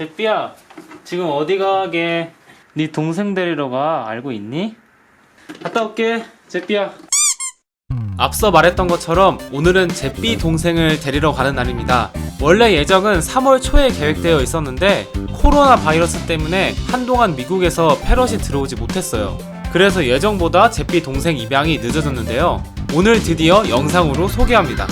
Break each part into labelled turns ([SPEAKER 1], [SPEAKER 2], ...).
[SPEAKER 1] 제삐야 지금 어디 가게? 네 동생 데리러 가 알고 있니? 갔다 올게 제삐야 앞서 말했던 것처럼 오늘은 제삐 동생을 데리러 가는 날입니다. 원래 예정은 3월 초에 계획되어 있었는데 코로나 바이러스 때문에 한동안 미국에서 패럿이 들어오지 못했어요. 그래서 예정보다 제삐 동생 입양이 늦어졌는데요. 오늘 드디어 영상으로 소개합니다.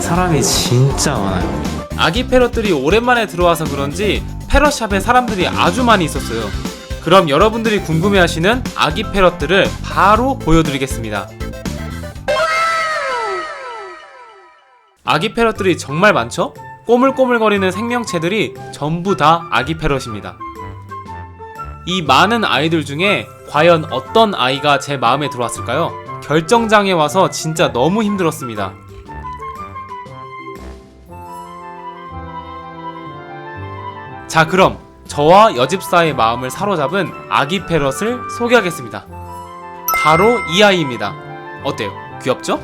[SPEAKER 1] 사람이 진짜 많아요. 아기 패럿들이 오랜만에 들어와서 그런지 패럿샵에 사람들이 아주 많이 있었어요. 그럼 여러분들이 궁금해하시는 아기 패럿들을 바로 보여드리겠습니다. 아기 패럿들이 정말 많죠? 꼬물꼬물거리는 생명체들이 전부 다 아기 패럿입니다. 이 많은 아이들 중에 과연 어떤 아이가 제 마음에 들어왔을까요? 결정장에 와서 진짜 너무 힘들었습니다. 자, 그럼 저와 여집사의 마음을 사로잡은 아기 패럿을 소개하겠습니다. 바로 이 아이입니다. 어때요? 귀엽죠?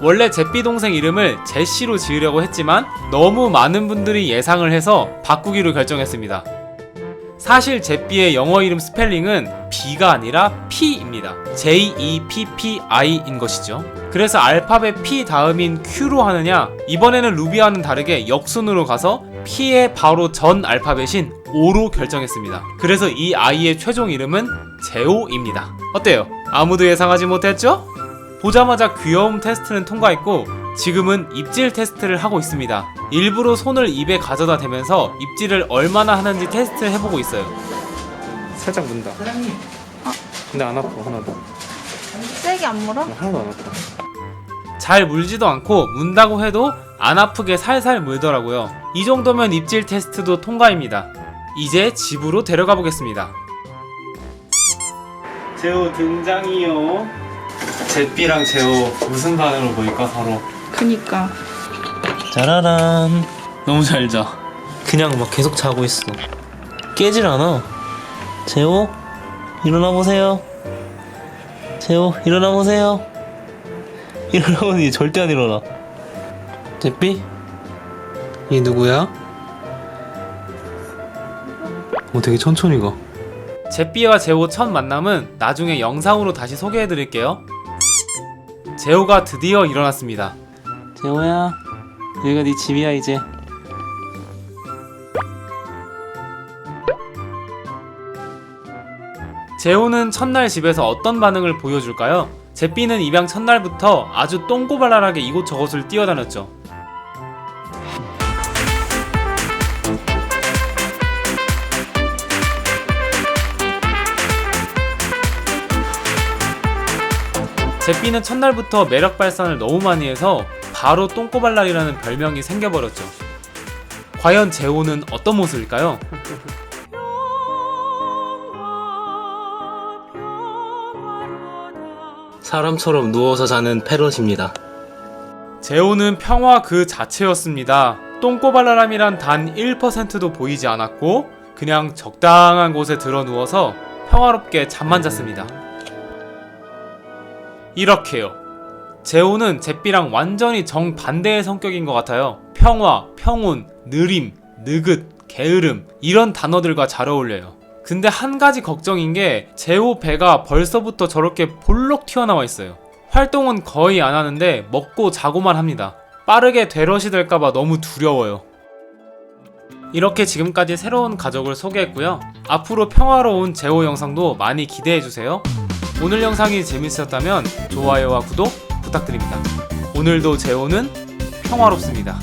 [SPEAKER 1] 원래 제삐 동생 이름을 제시로 지으려고 했지만 너무 많은 분들이 예상을 해서 바꾸기로 결정했습니다. 사실 제삐의 영어 이름 스펠링은 B가 아니라 P입니다. J-E-P-P-I인 것이죠. 그래서 알파벳 P 다음인 Q로 하느냐, 이번에는 루비와는 다르게 역순으로 가서 P의 바로 전 알파벳인 O로 결정했습니다. 그래서 이 아이의 최종 이름은 제오입니다. 어때요? 아무도 예상하지 못했죠? 보자마자 귀여움 테스트는 통과했고 지금은 입질 테스트를 하고 있습니다. 일부러 손을 입에 가져다 대면서 입질을 얼마나 하는지 테스트를 해보고 있어요. 살짝 문다. 근데 안 아파 하나도.
[SPEAKER 2] 세게 안 물어?
[SPEAKER 1] 하나도 안 아파. 잘 물지도 않고 문다고 해도 안 아프게 살살 물더라고요. 이 정도면 입질 테스트도 통과입니다. 이제 집으로 데려가 보겠습니다. 제호 등장이요. 제삐랑 제호 무슨 반응을 보일까 서로.
[SPEAKER 2] 그니까
[SPEAKER 3] 짜라란
[SPEAKER 1] 너무 잘 자.
[SPEAKER 3] 그냥 막 계속 자고 있어 깨질 않아 재호 일어나 보세요 재호 일어나 보세요 일어나 보니 절대 안 일어나 제삐 이 누구야? 어 되게 천천히 가
[SPEAKER 1] 제삐와 제호 첫 만남은 나중에 영상으로 다시 소개해 드릴게요. 제호가 드디어 일어났습니다.
[SPEAKER 3] 재호야 여기가 네 집이야 이제
[SPEAKER 1] 제호는 첫날 집에서 어떤 반응을 보여줄까요? 제삐는 입양 첫날부터 아주 똥꼬발랄하게 이곳저곳을 뛰어다녔죠. 제삐는 첫날부터 매력 발산을 너무 많이 해서 바로 똥꼬발랄이라는 별명이 생겨버렸죠. 과연 제호는 어떤 모습일까요?
[SPEAKER 3] 사람처럼 누워서 자는 패럿입니다
[SPEAKER 1] 제호는 평화 그 자체였습니다. 똥꼬발랄함이란 단 1%도 보이지 않았고 그냥 적당한 곳에 들어 누워서 평화롭게 잠만 잤습니다. 이렇게요. 제호는 제삐랑 완전히 정반대의 성격인 것 같아요. 평화, 평온, 느림, 느긋, 게으름 이런 단어들과 잘 어울려요. 근데 한 가지 걱정인 게 제호 배가 벌써부터 저렇게 볼록 튀어나와 있어요. 활동은 거의 안 하는데 먹고 자고만 합니다. 빠르게 되럿이 될까봐 너무 두려워요. 이렇게 지금까지 새로운 가족을 소개했고요. 앞으로 평화로운 제호 영상도 많이 기대해주세요. 오늘 영상이 재밌었다면 좋아요와 구독 부탁드립니다. 오늘도 제호는 평화롭습니다.